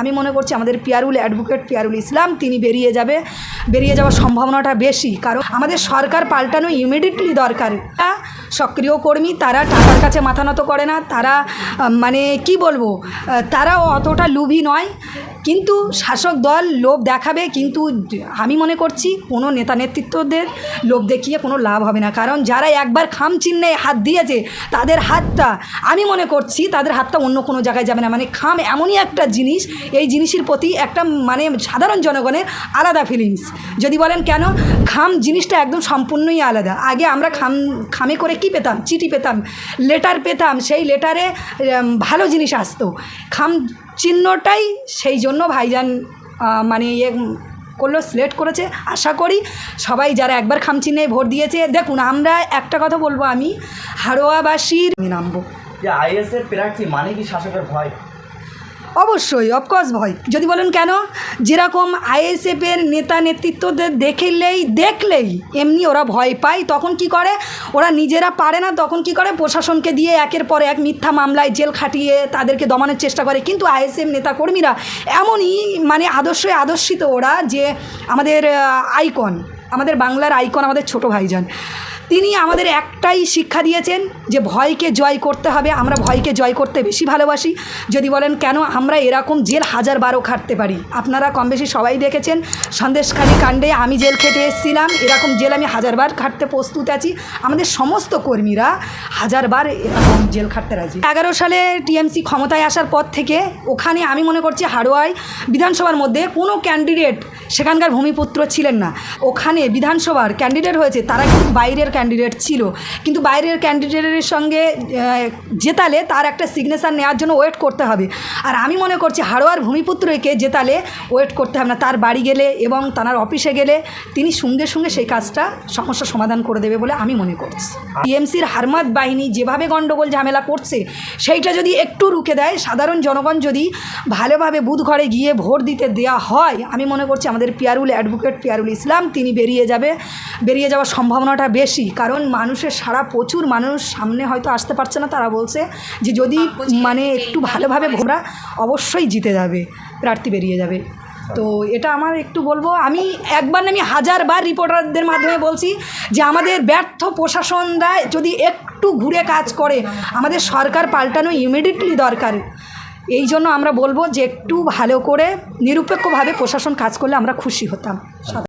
আমি মনে করছি আমাদের পিয়ারুল অ্যাডভোকেট পিয়ারুল ইসলাম, তিনি বেরিয়ে যাবে। বেরিয়ে যাওয়ার সম্ভাবনাটা বেশি, কারণ আমাদের সরকার পাল্টানো ইমিডিয়েটলি দরকার। সক্রিয় কর্মী, তারা টাকার কাছে মাথা নত করে না, তারা মানে কি বলব তারাও অতটা লুভি নয়। কিন্তু শাসক দল লোভ দেখাবে, কিন্তু আমি মনে করছি কোনো নেতা নেতৃত্বদের লোভ দেখিয়ে কোনো লাভ হবে না। কারণ যারা একবার খাম চিহ্নে হাত দিয়েছে, তাদের হাতটা, আমি মনে করছি তাদের হাতটা অন্য কোনো জায়গায় যাবে না। মানে খাম এমনই একটা জিনিস, এই জিনিসের প্রতি একটা মানে সাধারণ জনগণের আলাদা ফিলিংস যদি বলেন কেন? খাম জিনিসটা একদম সম্পূর্ণই আলাদা। আগে আমরা খাম, খামে করে কি পেতাম? চিঠি পেতাম লেটার পেতাম, সেই লেটারে ভালো জিনিস আসতো। খাম চিহ্নটাই সেই জন্য ভাইজান মানে ইয়ে করল সিলেক্ট করেছে। আশা করি সবাই যারা একবার খামচি খামচিহ্নে ভোট দিয়েছে, দেখুন আমরা একটা কথা বলব আমি, হারোয়াবাসীর নামবো। যে আইএসএর প্রার্থী মানে কি শাসকের ভয়? অবশ্যই অফকোর্স ভয় যদি বলেন কেন? যেরকম আইএসএফের নেতা নেতৃত্বদের দেখলেই দেখলেই এমনি ওরা ভয় পায়, তখন কি করে? ওরা নিজেরা পারে না, তখন কি করে? প্রশাসনকে দিয়ে একের পর এক মিথ্যা মামলায় জেল খাটিয়ে তাদেরকে দমানোর চেষ্টা করে। কিন্তু আইএসএফ নেতাকর্মীরা এমনই মানে আদর্শে আদর্শিত ওরা যে আমাদের আইকন আমাদের বাংলার আইকন আমাদের ছোট ভাইজান। তিনি আমাদের একটাই শিক্ষা দিয়েছেন যে ভয়কে জয় করতে হবে, আমরা ভয়কে জয় করতে বেশি ভালোবাসি। যদি বলেন, কেন আমরা এরকম জেল হাজার বারো খাটতে পারি? আপনারা কম বেশি সবাই দেখেছেন সন্দেশখালী কাণ্ডে আমি জেল খেটে এসেছিলাম, এরকম জেল আমি হাজারবার খাটতে প্রস্তুত আছি। আমাদের সমস্ত কর্মীরা হাজারবার এরকম জেল খাটতে রাজি। এগারো সালে টিএমসি ক্ষমতায় আসার পর থেকে ওখানে আমি মনে করছি হাড়োয়ায় বিধানসভার মধ্যে কোনো ক্যান্ডিডেট সেখানকার ভূমিপুত্র ছিলেন না। ওখানে বিধানসভার ক্যান্ডিডেট হয়েছে, তারা কিন্তু বাইরের ক্যান্ডিডেট ছিল। কিন্তু বাইরের ক্যান্ডিডেটের সঙ্গে জেতালে তার একটা সিগনেচার নেওয়ার জন্য ওয়েট করতে হবে। আর আমি মনে করছি হাড়োয়ার ভূমিপুত্রকে জেতালে ওয়েট করতে হবে না। তার বাড়ি গেলে এবং তার অফিসে গেলে তিনি সঙ্গে সঙ্গে সেই কাজটা সমস্যা সমাধান করে দেবে বলে আমি মনে করছি। টিএমসির হারমাত বাহিনী যেভাবে গণ্ডগোল ঝামেলা করছে, সেইটা যদি একটু রুখে দেয়, সাধারণ জনগণ যদি ভালোভাবে বুধ ঘরে গিয়ে ভোট দিতে দেওয়া হয়, আমি মনে করছি আমাদের পিয়ারুল অ্যাডভোকেট পিয়ারুল ইসলাম, তিনি বেরিয়ে যাবে। বেরিয়ে যাওয়ার সম্ভাবনাটা বেশি। কারণ মানুষের সারা প্রচুর মানুষ সামনে হয়তো আসতে পারছে না তারা বলছে যে যদি মানে একটু ভালোভাবে ঘোরা অবশ্যই জিতে যাবে প্রার্থী বেরিয়ে যাবে। তো এটা আমার একটু বলব আমি একবার না আমি হাজারবার রিপোর্টারদের মাধ্যমে বলছি যে আমাদের ব্যর্থ প্রশাসনরা যদি একটু ঘুরে কাজ করে আমাদের সরকার পাল্টানো ইমিডিয়েটলি দরকার। এই জন্য আমরা বলব যে একটু ভালো করে নিরপেক্ষভাবে প্রশাসন কাজ করলে আমরা খুশি হতাম।